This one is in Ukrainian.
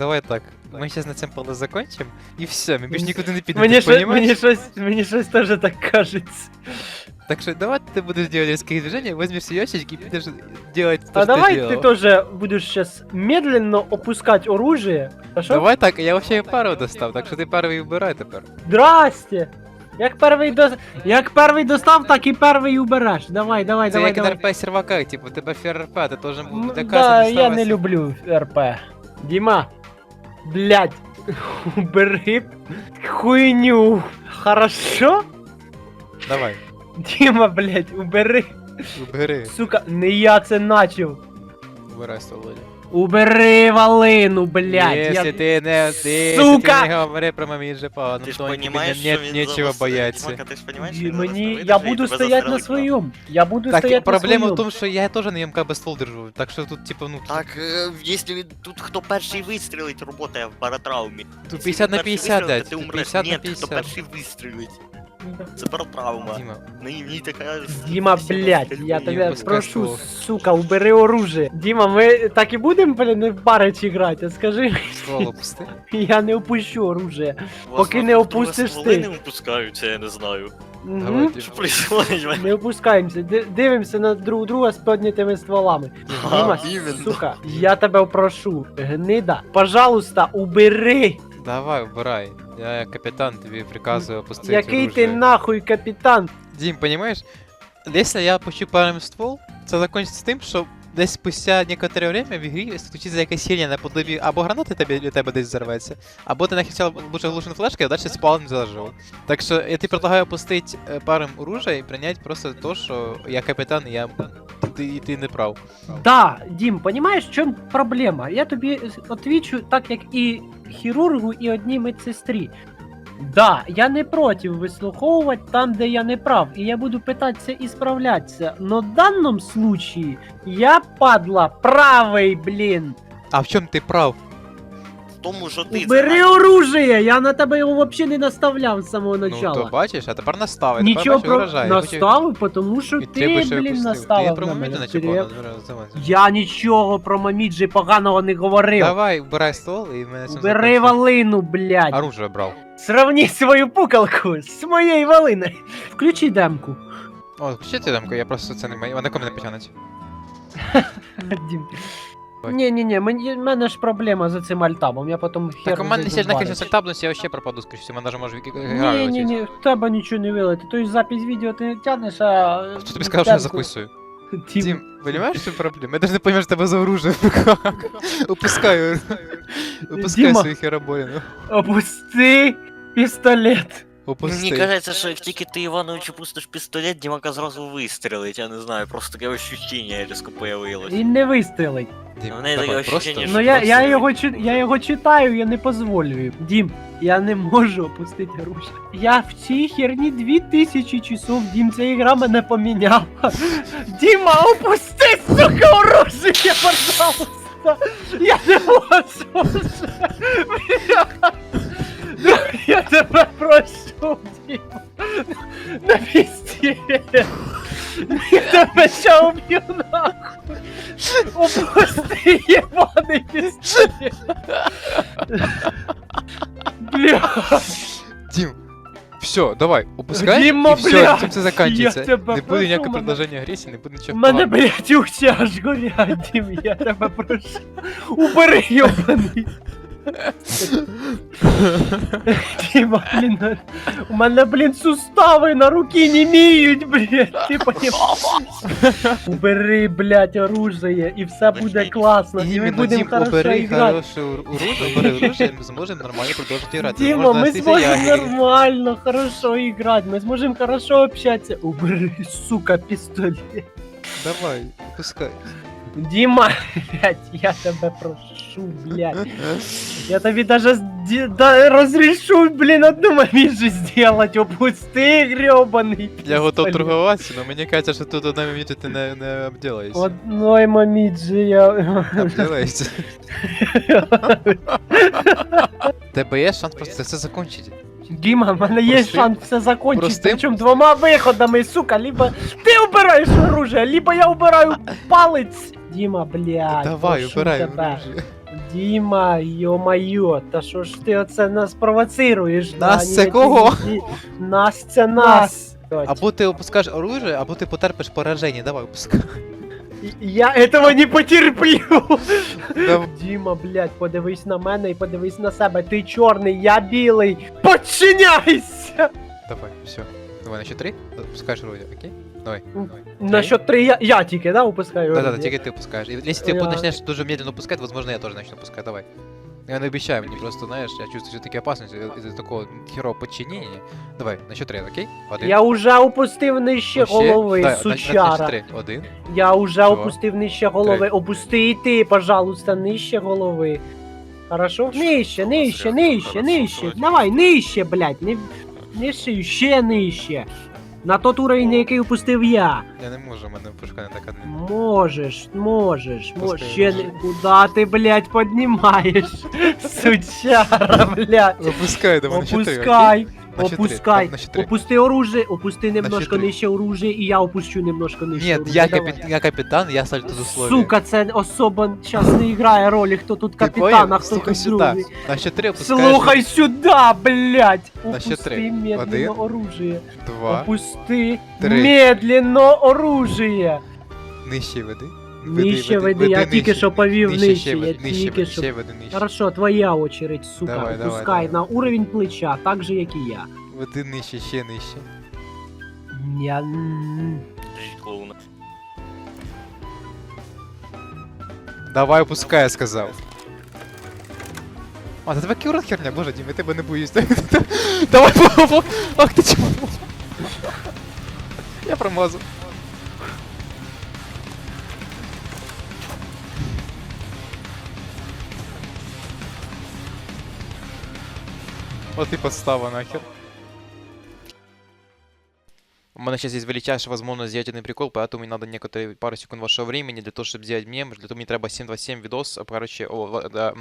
давай так. Ми зараз на цьому поле закончимо, і все, ми більш нікуди не підемо. Мені, ти шо, понімаєш? мені, щось, мені щось теж так кажеться. Так що давай ти будеш делать резкие движения, возьмешь ящички и будешь делать то, А что давай делал. ты тоже будешь сейчас медленно опускать оружие. Хорошо? Давай так, я вообще пару достав, так що ти перший вибирай тепер. Здрасте! Як перший до... Як перший достав, так і перший убереш. Давай, давай, Це давай, як давай. РП сервака, типу, у тебе ФРП, ти должен Ну, бути да, я не люблю РП. Діма, блядь, убери хуйню. Хорошо? Давай, Діма, блядь, убери. убери. Сука, не я це начав. Убирай столоді. Убери валину, блядь. Якщо я... ти не, ти, Сука! якщо ти не говори про мамі ЖПА, ну то понімаєш, тебе нет нечего бояться. Мені, я буду стоять на своєму. Я буду Так, стоять на проблема в тому, що я теж на МК без ствол держу, так що тут, типу, ну, Так, е, якщо він тут хто перший вистрілить, роботає в баратравмі. тут 50 на 50, вистрілить, блядь, то ти тут умреш. 50 на Ні, хто 50. перший вистрілить. Це баратравма. Діма, Мені мені така... Діма, блядь, я не тебе пускай прошу, сука, убери оружие. Діма, ми так і будемо, блін, в баричі грати, скажи, ствол опусти. я не опущу оружие. Поки не опустиш ти. не випускаються, я не знаю. Давай, Мгм. Що происходить? Не опускаємося, ди- дивимося на друг друга з піднятими стволами. Діма, іменно. сука, я тебе прошу, гнида, пожалуйста, убери. Давай, убирай. Я як капітан тобі приказую опустити Який ти оружие. нахуй капітан? Дім, понимаешь? Если я пущу паром ствол, це закончиться тим, що десь спустя некоторе время в ігрі включиться якась херня наподобі або гранати тебе, для тебе десь взорветься, або ти сначала лучше глушен флешкой, а дальше спал не заложил. Так що я тебе предлагаю опустить е, паром оружия і прийняти просто то, що я капітан, і я ти, і ти не прав. Да, Дім, понімаєш, в чому проблема? Я тобі отвічу так, як і хірургу, і одній медсестрі. Да, я не проти вислуховувати там, де я не прав, і я буду питатися і справлятися. Но в даному случае я падла правий, блін. А в чому ти прав? Тому, що ти... Убери оружие! Я на тебе його взагалі не наставляв з самого Ну начала. то бачиш, а тепер настави, Нічого тепер бачиш, про вражає. наставив, тому що І ти, що я блін, опустив. наставив Ти про на момент мене. давай. Я нічого про маміджі поганого не говорив. Давай, убирай ствол і мене цим Убери закончимо. валину, блядь. Оружие брав. Сравни свою пукалку з моєю валиною. Включи демку. О, включите дамку, я просто це не маю. Вона кому не потягнуть. Дім. Ні, ні, ні, мені в мене ж проблема з цим альтабом. Я потім хер. Так у мене зайду сильно в конечно барич. сектабності, я вообще пропаду, скоріше, всього, мене даже може Ні, ні, ні, в тебе нічого не вилити. Тобто запись відео ти не тягнеш, а. Хто тобі сказав, що я демку- записую? Дім, Дім, понимаєш, що проблема? Я даже не поймеш тебе за оружие. Упускаю. Упускаю Діма. свої хероборіни. Опусти пістолет. Мені Опусти. кажеться, що як тільки ти Івановичу пустиш пістолет, Дімака зразу вистрілить, я не знаю, просто таке ощущення різко появилось. Він не вистрелить. Дім, У неї таке давай, ощущення, просто. що- Ну я, я, просто- його, чи- я його читаю, я не позволю. Дім, я не можу опустити оружие. Я в цій херні 2000 часов, Дім, ця ігра мене поміняла. Діма, опусти, сука, оружие, пожалуйста. Я не можу вже. Ну, Я тебе Бля, Дім, все, давай, опускай, Діма, і все, блядь, цим це закінчиться. я тебе Не буде прошу, ніякого мене- продовження агресії, не буде у нічого мене, поганого. блядь, ухті аж горять, Дім, я тебе прошу. Убери, йобаний. Діма, блін, у мене, блін, сустави на руки не міють, блядь, ти понімаєш? Убери, блядь, оружие, і все буде класно, і ми Іменно, будемо Дім, хорошо обери грати. хороше оружие, обери оружие, ми зможемо нормально продовжити грати. Дима, Можна мы сможем нормально, хорошо играть, мы сможем хорошо общаться. Убери, сука, пистолет. Давай, пускай. Дима, блядь, я тебя прошу, блядь. Я тебе даже сде- да, разрешу, блин, одну момент сделать. Опусти, гребаный Я готов торгуватися, але мені кажеться, що тут одна минута ти не, не обділаєшся. Одной момент я... Обділаєшся. Тебе є шанс просто це все закінчити. Дима, в мене є Простим- шанс все закончить, простим- причем двома виходами, сука, либо ти убираєш оружие, либо я убираю палець. Дима, блядь, Давай, прошу убирай тебе. оружие. Діма, йо-майо, та що ж ти оце нас провоцируєш? Нас да, це кого? Нас це нас. Або ти опускаєш оружие, або ти потерпиш пораження. Давай, опускай. Я этого не потерплю. Діма, блядь, подивись на мене і подивись на себе. Ти чорний, я білий. Подчиняйся! Давай, все. Давай на счет три. Опускаєш оружие, окей? Давай. На три я, я тільки, да, опускаю? Да-да-да, тільки ти опускаєш. І Якщо ти Я- начнеш дуже медленно опускать, возможно, я тоже начну опускать. Давай. Я не обещаю, мне просто, знаешь, я чувствую все-таки опасность из- из-за такого херового подчинения. Давай, на счет три, окей? Один. Я уже опустив нижче Ще. голови, Да, на- на- на сучара. три. Один. Я уже Два. опустив нижче голови. Опусти і ти, пожалуйста, нижче голови. Хорошо? Нижче, нижче, нижче, нижче. Давай, нижче, блядь. Не, не шию, ще нижче. На тот уровень, на який опустив я. Я не можу, мене пушка не така не. Можеш, можеш, можеш. Ще не. Куда ти, блядь, піднімаєш? Сучара, блядь. Опускай, давай мене три, окей? Опускай. На Опускай, на опусти оружие, опусти немножко нижче оружие, і я опущу немножко нижче Нет, оружие. я, капит... я капитан, я ставлю тут условия. Сука, це особо зараз не грає ролі, хто тут капітан, а хто Слухай тут сюда. другий. На три опускаешь. Слухай сюди, блядь! Опусти медленно Один. оружие. Два. Опусти Три. медленно оружие. Нижче веди. Нижче веди, я тільки що повів Нижче, я тільки що. Хорошо, твоя очередь, сука. Давай, давай, Опускай давай. на уровень плеча, так же, як і я. Веди нижче, ще нижче. Я... клоуна. Давай опускай, я сказав. А, та тебе кіурон херня, боже, Дім, я тебе не боюсь. Давай, по Ах ти чому? Я промазав. Вот и подстава нахер. У меня сейчас есть величайшая возможность сделать один прикол, поэтому мне надо некоторые пару секунд вашего времени для того, чтобы сделать мем. Для того мне треба 727 видос, короче, о, да,